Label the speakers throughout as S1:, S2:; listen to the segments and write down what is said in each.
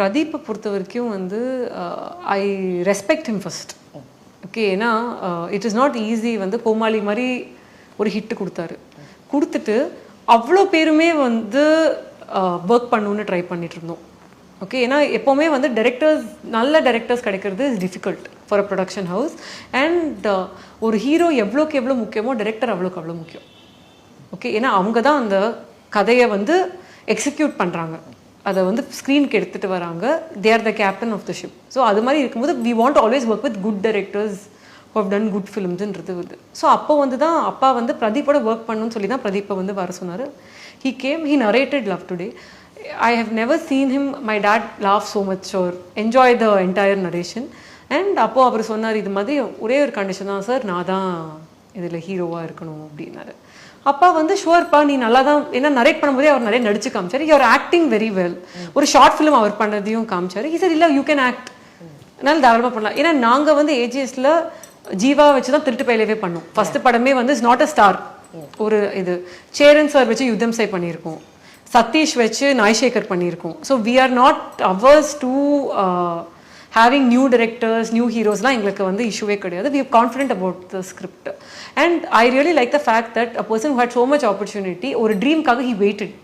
S1: பிரதீப்பை பொறுத்த வரைக்கும் வந்து I respect him first okay ஏன்னா இட் இஸ் நாட் ஈஸி வந்து கோமாளி மாதிரி ஒரு ஹிட் கொடுத்தாரு. கொடுத்துட்டு அவ்வளோ பேருமே வந்து ஒர்க் பண்ணணுன்னு ட்ரை பண்ணிட்டு இருந்தோம். ஓகே ஏன்னா எப்போவுமே வந்து டைரக்டர்ஸ் நல்ல டைரக்டர்ஸ் கிடைக்கிறது is difficult for a production house and ஒரு ஹீரோ எவ்வளோக்கு எவ்வளோ முக்கியமோ டைரக்டர் அவ்வளோக்கு அவ்வளோ முக்கியம். ஓகே ஏன்னா அவங்க தான் அந்த கதையை வந்து எக்ஸிக்யூட் பண்ணுறாங்க அதை வந்து ஸ்க்ரீனுக்கு எடுத்துகிட்டு வராங்க. They are the captain of the ship so அது மாதிரி இருக்கும்போது we want always work with good directors how done good ஃபிலிம்ஸ்ன்றது வந்து. ஸோ அப்போ வந்து தான் அப்பா வந்து பிரதீப்போட ஒர்க் பண்ணணும்னு சொல்லி தான் பிரதீப்பை வந்து வர சொன்னார். He came he narrated Love Today I have never seen him my dad love so much or enjoy the entire narration and அப்போது அவர் சொன்னார் இது மாதிரி ஒரே ஒரு கண்டிஷன் தான் சார் நான் தான் இதில் ஹீரோவாக இருக்கணும் அப்படின்னாரு. அப்பா வந்து ஷுவர்ப்பா நீ நல்லா தான் ஏன்னா நரேட் பண்ணும்போதே அவர் நிறைய நடிச்சு காமிச்சாரு. அவர் ஆக்டிங் வெரி வெல் ஒரு ஷார்ட் ஃபிலிம் அவர் பண்ணதையும் காமிச்சாரு. சார் இல்லை யூ கேன் ஆக்ட் அதனால தாராளமாக பண்ணலாம். ஏன்னா நாங்கள் வந்து ஏஜிஎஸ்ல ஜீவா வச்சு தான் திருட்டு பயிலவே பண்ணோம். ஃபர்ஸ்ட் படமே வந்து இஸ் நாட் அ ஸ்டார் ஒரு இது. சேரன் சார் வச்சு யுத்தம் சை பண்ணியிருக்கோம். சதீஷ் வச்சு நாய்சேகர் பண்ணியிருக்கோம். So we are not averse to having new directors new ஹீரோஸ்லாம் எங்களுக்கு வந்து இஷ்யூவே கிடையாது. We confident about the script and I really like the fact that a person had so much opportunity ஒரு ட்ரீம்காக he waited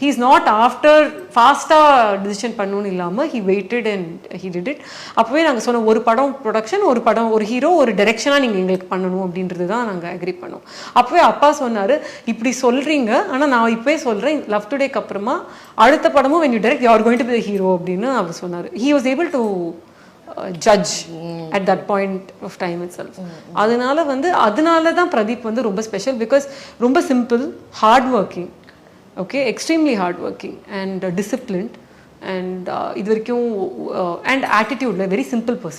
S1: he is not after ஃபாஸ்ட்டாக decision பண்ணணும்னு இல்லாமல் he waited and he did it அப்போவே நாங்கள் சொன்ன ஒரு படம் production ஒரு படம் ஒரு ஹீரோ ஒரு டைரெக்ஷனாக நீங்கள் எங்களுக்கு பண்ணணும் அப்படின்றது தான் நாங்கள் அக்ரி பண்ணோம். அப்போவே அப்பா சொன்னார் இப்படி சொல்கிறீங்க ஆனால் நான் இப்போவே சொல்கிறேன் லவ் டுடேக்கு அப்புறமா அடுத்த படமும் when you direct you are going to be hero அப்படின்னு அவர் சொன்னார். He was able to judge at that point of time itself அதனால வந்து அதனால தான் பிரதீப் வந்து ரொம்ப ஸ்பெஷல் பிகாஸ் ரொம்ப simple hard working okay extremely hard working and disciplined and இது வரைக்கும் அண்ட் ஆட்டிடியூடில் வெரி சிம்பிள் பர்சன்